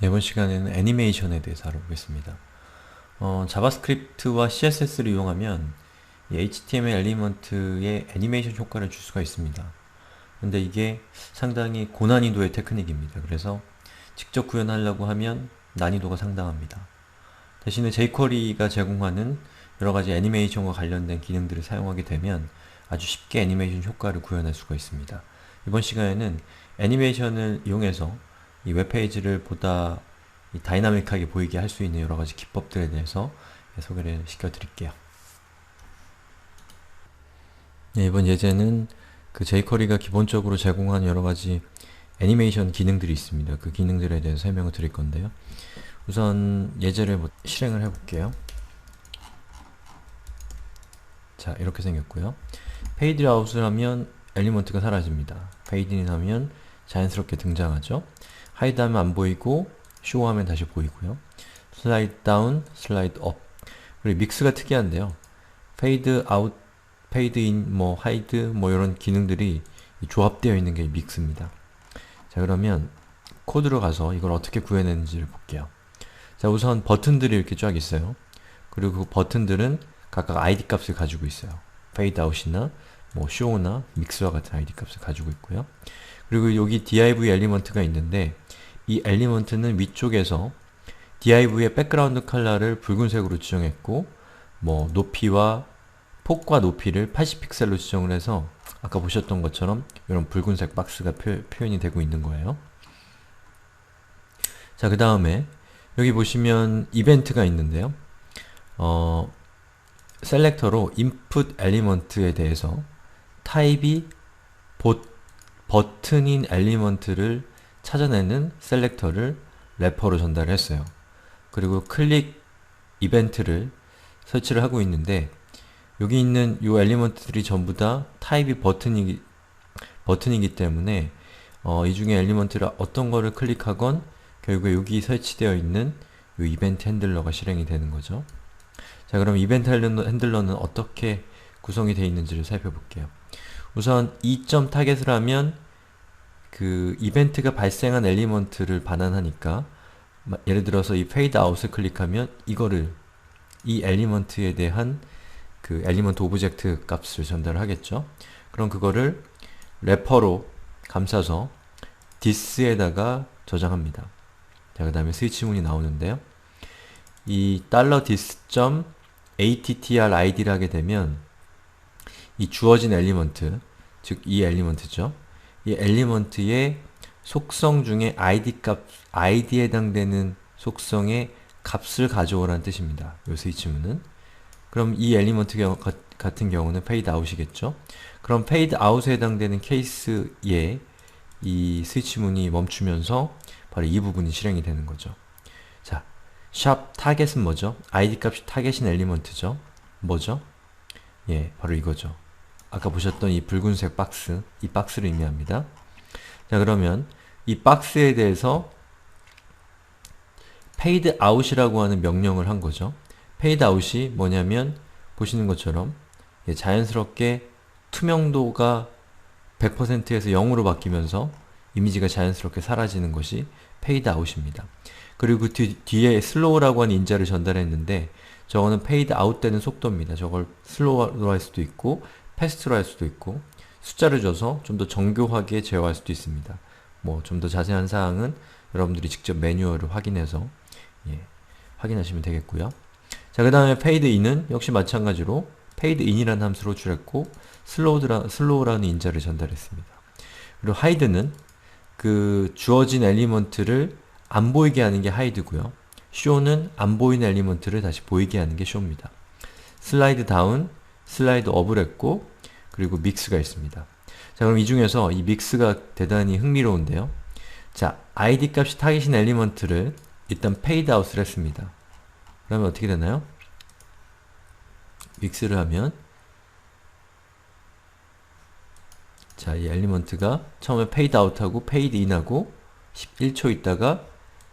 네, 이번 시간에는 애니메이션에 대해서 알아보겠습니다. 어, 자바스크립트와 CSS를 이용하면 이 HTML 엘리먼트에 애니메이션 효과를 줄 수가 있습니다. 근데 이게 상당히 고난이도의 테크닉입니다. 그래서 직접 구현하려고 하면 난이도가 상당합니다. 대신에 jQuery가 제공하는 여러가지 애니메이션과 관련된 기능들을 사용하게 되면 아주 쉽게 애니메이션 효과를 구현할 수가 있습니다. 이번 시간에는 애니메이션을 이용해서 이 웹페이지를 보다 이 다이나믹하게 보이게 할 수 있는 여러가지 기법들에 대해서 소개를 시켜드릴게요. 네, 이번 예제는 그 jQuery가 기본적으로 제공하는 여러가지 애니메이션 기능들이 있습니다. 그 기능들에 대해서 설명을 드릴 건데요. 우선 예제를 뭐 실행을 해볼게요. 자, 이렇게 생겼고요. 페이드 아웃을 하면 엘리먼트가 사라집니다. 페이드 인 하면 자연스럽게 등장하죠. 하이드 하면 안 보이고 쇼 하면 다시 보이고요. 슬라이드 다운, 슬라이드 업 그리고 믹스가 특이한데요. 페이드 아웃, 페이드 인, 뭐 하이드 뭐 이런 기능들이 조합되어 있는 게 믹스입니다. 자 그러면 코드로 가서 이걸 어떻게 구해내는지를 볼게요. 자 우선 버튼들이 이렇게 쫙 있어요. 그리고 그 버튼들은 각각 id 값을 가지고 있어요. 페이드 아웃이나 뭐 show나 믹스와 같은 id 값을 가지고 있고요. 그리고 여기 div 엘리먼트가 있는데 이 엘리먼트는 위쪽에서 div의 백그라운드 컬러를 붉은색으로 지정했고 뭐 높이와 폭과 높이를 80픽셀로 지정을 해서 아까 보셨던 것처럼 이런 붉은색 박스가 표, 현이 되고 있는 거예요. 자, 그 다음에 여기 보시면 이벤트가 있는데요. 어, 셀렉터로 input element에 대해서 타입이 보, 버튼인 엘리먼트를 찾아내는 셀렉터를 래퍼로 전달을 했어요. 그리고 클릭 이벤트를 설치를 하고 있는데 여기 있는 이 엘리먼트들이 전부 다 타입이 버튼이기, 버튼이기 때문에 어, 이 중에 엘리먼트를 어떤 거를 클릭하건 결국에 여기 설치되어 있는 이 이벤트 핸들러가 실행이 되는 거죠. 자 그럼 이벤트 핸들러는 어떻게 구성이 되어 있는지를 살펴볼게요. 우선 2점 타겟을 하면 그 이벤트가 발생한 엘리먼트를 반환하니까 예를 들어서 이 페이드 아웃을 클릭하면 이거를 이 엘리먼트에 대한 그 엘리먼트 오브젝트 값을 전달하겠죠. 그럼 그거를 래퍼로 감싸서 this에다가 저장합니다. 자, 그 다음에 스위치 문이 나오는데요. 이 $this.attr-id를 하게 되면 이 주어진 엘리먼트, 즉 이 엘리먼트죠. 이 엘리먼트의 속성 중에 id 값, id에 해당되는 속성의 값을 가져오라는 뜻입니다. 요 스위치문은. 그럼 이 엘리먼트 경우, 같은 경우는 fade out이겠죠. 그럼 fade out에 해당되는 케이스에 이 스위치문이 멈추면서 바로 이 부분이 실행이 되는 거죠. 자, 샵 타겟은 뭐죠? id 값이 타겟인 엘리먼트죠. 뭐죠? 예, 바로 이거죠. 아까 보셨던 이 붉은색 박스, 이 박스를 의미합니다. 자 그러면 이 박스에 대해서 paid out이라고 하는 명령을 한 거죠. paid out이 뭐냐면 보시는 것처럼 예, 자연스럽게 투명도가 100%에서 0으로 바뀌면서 이미지가 자연스럽게 사라지는 것이 paid out입니다. 그리고 그 뒤, 뒤에 slow라고 하는 인자를 전달했는데 저거는 paid out 되는 속도입니다. 저걸 slow로 할 수도 있고 패스트로 할 수도 있고 숫자를 줘서 좀 더 정교하게 제어할 수도 있습니다. 뭐 좀 더 자세한 사항은 여러분들이 직접 매뉴얼을 확인해서 예, 확인하시면 되겠고요. 자, 그 다음에 in은 역시 마찬가지로 in이라는 함수로 줄였고 slow라는 인자를 전달했습니다. 그리고 hide는 그 주어진 엘리먼트를 안 보이게 하는 게 hide고요. show는 안 보이는 엘리먼트를 다시 보이게 하는 게 show입니다. 슬라이드 다운, 슬라이드 업을 했고 그리고 믹스가 있습니다. 자 그럼 이 중에서 이 믹스가 대단히 흥미로운데요. 자 id 값이 타깃인 엘리먼트를 일단 out을 했습니다. 그러면 어떻게 되나요? 믹스를 하면 자, 이 엘리먼트가 처음에 fade in하고 11초 있다가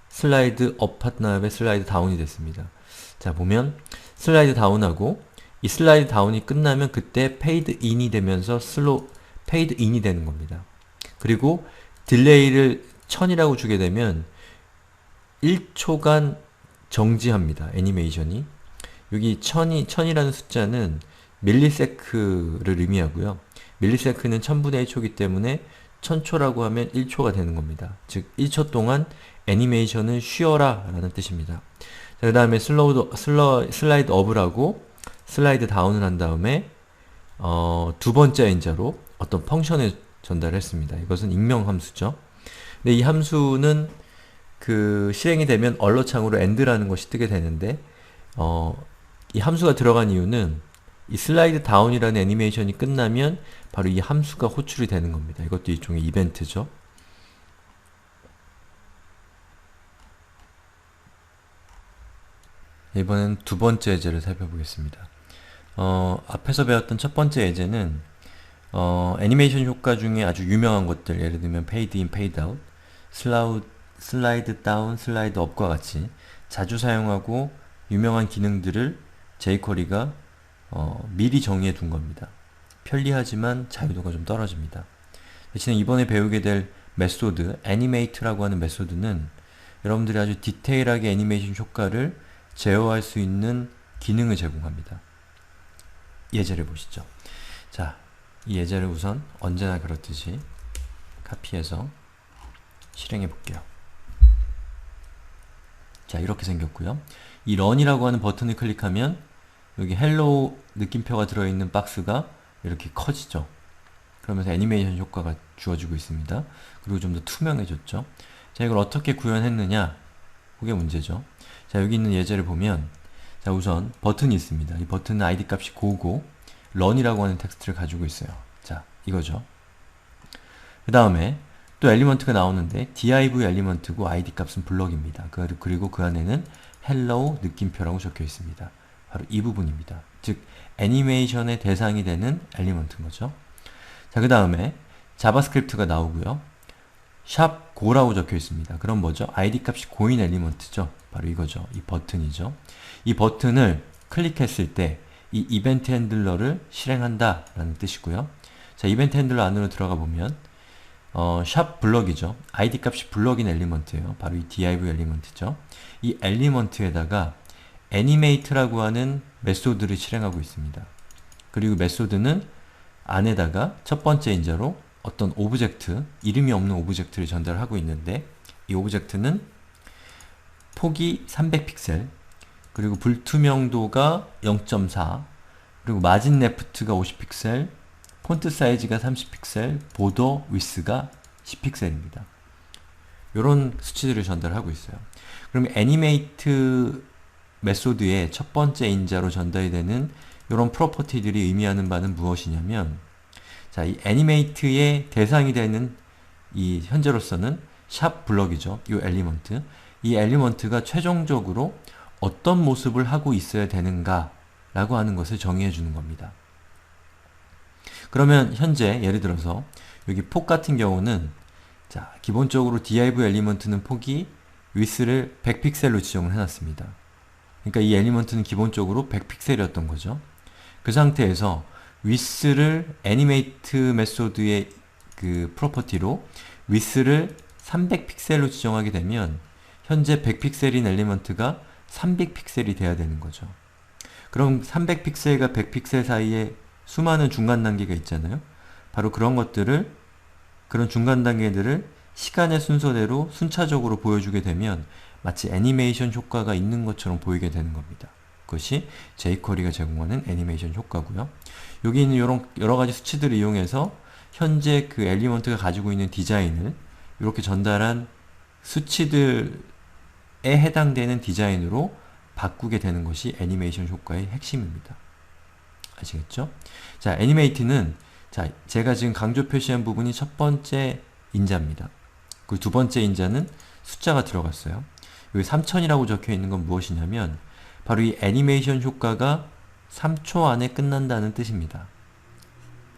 슬라이드 업 한 다음에 슬라이드 다운이 됐습니다. 자, 보면 슬라이드 다운하고 이 슬라이드 다운이 끝나면 그때 페이드 인이 되면서 슬로 페이드 인이 되는 겁니다. 그리고 딜레이를 1000이라고 주게 되면 1초간 정지합니다. 애니메이션이. 여기 1000이, 1000이라는 숫자는 밀리세크를 의미하고요. 밀리세크는 1000분의 1초이기 때문에 1000초라고 하면 1초가 되는 겁니다. 즉, 1초 동안 애니메이션을 쉬어라 라는 뜻입니다. 그 다음에 슬라이드 업을 고 슬라이드 다운을 한 다음에 어, 두 번째 인자로 어떤 펑션을 전달했습니다. 이것은 익명 함수죠. 근데 이 함수는 그 실행이 되면 얼러 창으로 end라는 것이 뜨게 되는데 어, 이 함수가 들어간 이유는 이 슬라이드 다운이라는 애니메이션이 끝나면 바로 이 함수가 호출이 되는 겁니다. 이것도 일종의 이벤트죠. 이번엔 두 번째 예제를 살펴보겠습니다. 어, 앞에서 배웠던 첫 번째 예제는 어, 애니메이션 효과 중에 아주 유명한 것들 예를 들면 in, fade out, 슬라우, 슬라이드 다운, 슬라이드 업과 같이 자주 사용하고 유명한 기능들을 jQuery가 어, 미리 정의해 둔 겁니다. 편리하지만 자유도가 좀 떨어집니다. 대신에 이번에 배우게 될 메소드, animate라고 하는 메소드는 여러분들이 아주 디테일하게 애니메이션 효과를 제어할 수 있는 기능을 제공합니다. 예제를 보시죠. 자, 이 예제를 우선 언제나 그렇듯이 카피해서 실행해 볼게요. 자, 이렇게 생겼고요. 이 run이라고 하는 버튼을 클릭하면 여기 헬로우 느낌표가 들어있는 박스가 이렇게 커지죠. 그러면서 애니메이션 효과가 주어지고 있습니다. 그리고 좀 더 투명해졌죠. 자, 이걸 어떻게 구현했느냐? 그게 문제죠. 자, 여기 있는 예제를 보면 자, 우선 버튼이 있습니다. 이 버튼은 id 값이 고고 run이라고 하는 텍스트를 가지고 있어요. 자, 이거죠. 그 다음에 또 엘리먼트가 나오는데 div 엘리먼트고 id 값은 블럭입니다. 그, 그리고 그 안에는 hello 느낌표라고 적혀 있습니다. 바로 이 부분입니다. 즉 애니메이션의 대상이 되는 엘리먼트인 거죠. 자, 그 다음에 자바스크립트가 나오고요. 샵 고라고 적혀 있습니다. 그럼 뭐죠? id 값이 고인 엘리먼트죠. 바로 이거죠. 이 버튼이죠. 이 버튼을 클릭했을 때 이 이벤트 핸들러를 실행한다 라는 뜻이고요. 자, 이벤트 핸들러 안으로 들어가 보면 어, 샵 블럭이죠. id 값이 블럭인 엘리먼트예요. 바로 이 div 엘리먼트죠. 이 엘리먼트에다가 animate라고 하는 메소드를 실행하고 있습니다. 그리고 메소드는 안에다가 첫 번째 인자로 어떤 오브젝트, 이름이 없는 오브젝트를 전달하고 있는데 이 오브젝트는 폭이 300픽셀, 그리고 불투명도가 0.4, 그리고 마진 레프트가 50픽셀, 폰트 사이즈가 30픽셀, 보더 위스가 10픽셀입니다. 이런 수치들을 전달하고 있어요. 그럼 애니메이트 메소드의 첫 번째 인자로 전달이 되는 이런 프로퍼티들이 의미하는 바는 무엇이냐면 자, 이 애니메이트의 대상이 되는 이 현재로서는 샵 블럭이죠. 이 엘리먼트. 이 엘리먼트가 최종적으로 어떤 모습을 하고 있어야 되는가 라고 하는 것을 정의해 주는 겁니다. 그러면 현재 예를 들어서 여기 폭 같은 경우는 자 기본적으로 div 엘리먼트는 폭이 width를 100픽셀로 지정을 해놨습니다. 그러니까 이 엘리먼트는 기본적으로 100픽셀이었던 거죠. 그 상태에서 width를 애니메이트 메소드의 그 프로퍼티로 width를 300픽셀로 지정하게 되면 현재 100픽셀인 엘리먼트가 300픽셀이 돼야 되는 거죠. 그럼 300픽셀과 100픽셀 사이에 수많은 중간 단계가 있잖아요. 바로 그런 것들을 그런 중간 단계들을 시간의 순서대로 순차적으로 보여주게 되면 마치 애니메이션 효과가 있는 것처럼 보이게 되는 겁니다. 그것이 jQuery가 제공하는 애니메이션 효과고요. 여기 있는 이런 여러 가지 수치들을 이용해서 현재 그 엘리먼트가 가지고 있는 디자인을 이렇게 전달한 수치들에 해당되는 디자인으로 바꾸게 되는 것이 애니메이션 효과의 핵심입니다. 아시겠죠? 자, 애니메이트는 자, 제가 지금 강조 표시한 부분이 첫 번째 인자입니다. 그 두 번째 인자는 숫자가 들어갔어요. 여기 3000이라고 적혀 있는 건 무엇이냐면 바로 이 애니메이션 효과가 3초 안에 끝난다는 뜻입니다.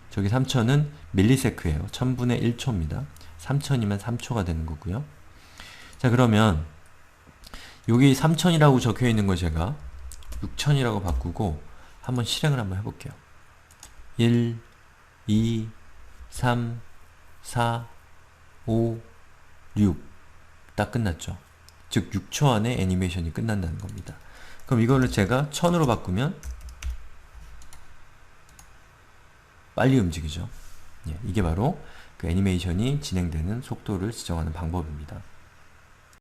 저기 3000은 밀리세크예요. 1000분의 1초입니다. 3000이면 3초가 되는 거고요. 자 그러면 여기 3000이라고 적혀 있는 거 제가 6000이라고 바꾸고 한번 실행을 한번 해볼게요. 1, 2, 3, 4, 5, 6. 딱 끝났죠. 즉 6초 안에 애니메이션이 끝난다는 겁니다. 그럼 이거를 제가 1000으로 바꾸면 빨리 움직이죠. 예, 이게 바로 그 애니메이션이 진행되는 속도를 지정하는 방법입니다.